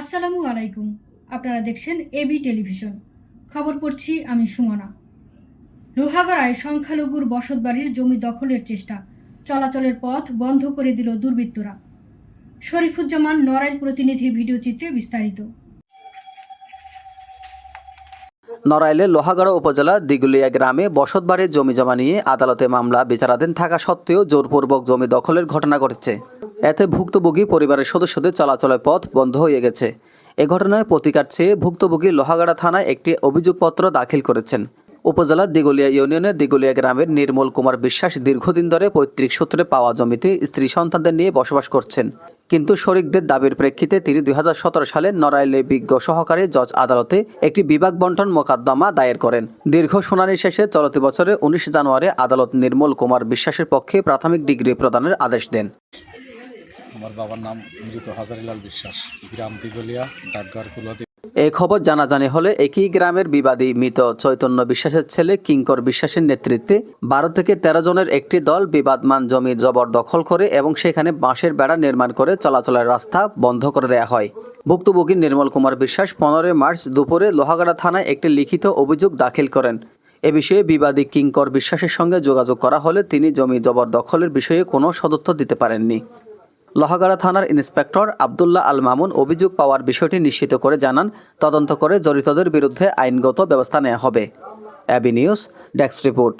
আসসালামু আলাইকুম। আপনারা দেখছেন এবি টেলিভিশন খবর পড়ছি আমি সুমনা। লোহাগড়ায় সংখ্যালঘুর বসতবাড়ির জমি দখলের চেষ্টা। চলাচলের পথ বন্ধ করে দিল দুর্বৃত্তরা। শরীফুজ্জামান নড়াইল প্রতিনিধির ভিডিও চিত্রে বিস্তারিত। নড়াইলের লোহাগড়া উপজেলা দিগুলিয়া গ্রামে বসতবাড়ির জমি জমা নিয়ে আদালতে মামলা, বিচারাধীন থাকা সত্ত্বেও জোরপূর্বক জমি দখলের ঘটনা ঘটেছে। এতে ভুক্তভোগী পরিবারের সদস্যদের চলাচলের পথ বন্ধ হয়ে গেছে। এ ঘটনায় প্রতিকার চেয়ে ভুক্তভোগী লোহাগাড়া থানায় একটি অভিযোগপত্র দাখিল করেছেন। উপজেলার দিগুলিয়া ইউনিয়নের দিগুলিয়া গ্রামের নির্মল কুমার বিশ্বাস দীর্ঘদিন ধরে পৈতৃক সূত্রে পাওয়া জমিতে স্ত্রী সন্তানদের নিয়ে বসবাস করছেন। কিন্তু শরিকদের দাবির প্রেক্ষিতে তিনি দুই হাজার সতেরো সালে নড়াইলে বিজ্ঞ সহকারী জজ আদালতে একটি বিভাগ বন্টন মোকদ্দমা দায়ের করেন। দীর্ঘ শুনানি শেষে চলতি বছরের উনিশ জানুয়ারি আদালত নির্মল কুমার বিশ্বাসের পক্ষে প্রাথমিক ডিগ্রি প্রদানের আদেশ দেন। আমার বাবার নাম মৃত হাজারিলাল বিশ্বাস, গ্রাম দিগলিয়া ডাকঘর কুলদি এই খবর জানাজানি হলে একই গ্রামের বিবাদী মৃত চৈতন্য বিশ্বাসের ছেলে কিঙ্কর বিশ্বাসের নেতৃত্বে বারো থেকে তেরো জনের একটি দল বিবাদমান জমি জবরদখল করে এবং সেখানে বাঁশের বেড়া নির্মাণ করে চলাচলের রাস্তা বন্ধ করে দেয়া হয়। ভুক্তভোগী নির্মল কুমার বিশ্বাস পনেরোই মার্চ দুপুরে লোহাগাড়া থানায় একটি লিখিত অভিযোগ দাখিল করেন। এ বিষয়ে বিবাদী কিঙ্কর বিশ্বাসের সঙ্গে যোগাযোগ করা হলে তিনি জমি জবরদখলের বিষয়ে কোনো সদত্ব দিতে পারেননি। লোহাগাড়া থানার ইন্সপেক্টর আবদুল্লাহ আল মামুন অভিযোগ পাওয়ার বিষয়টি নিশ্চিত করে জানান, তদন্ত করে জড়িতদের বিরুদ্ধে আইনগত ব্যবস্থা নেওয়া হবে। অ্যাবি নিউজ, ডেস্ক রিপোর্ট।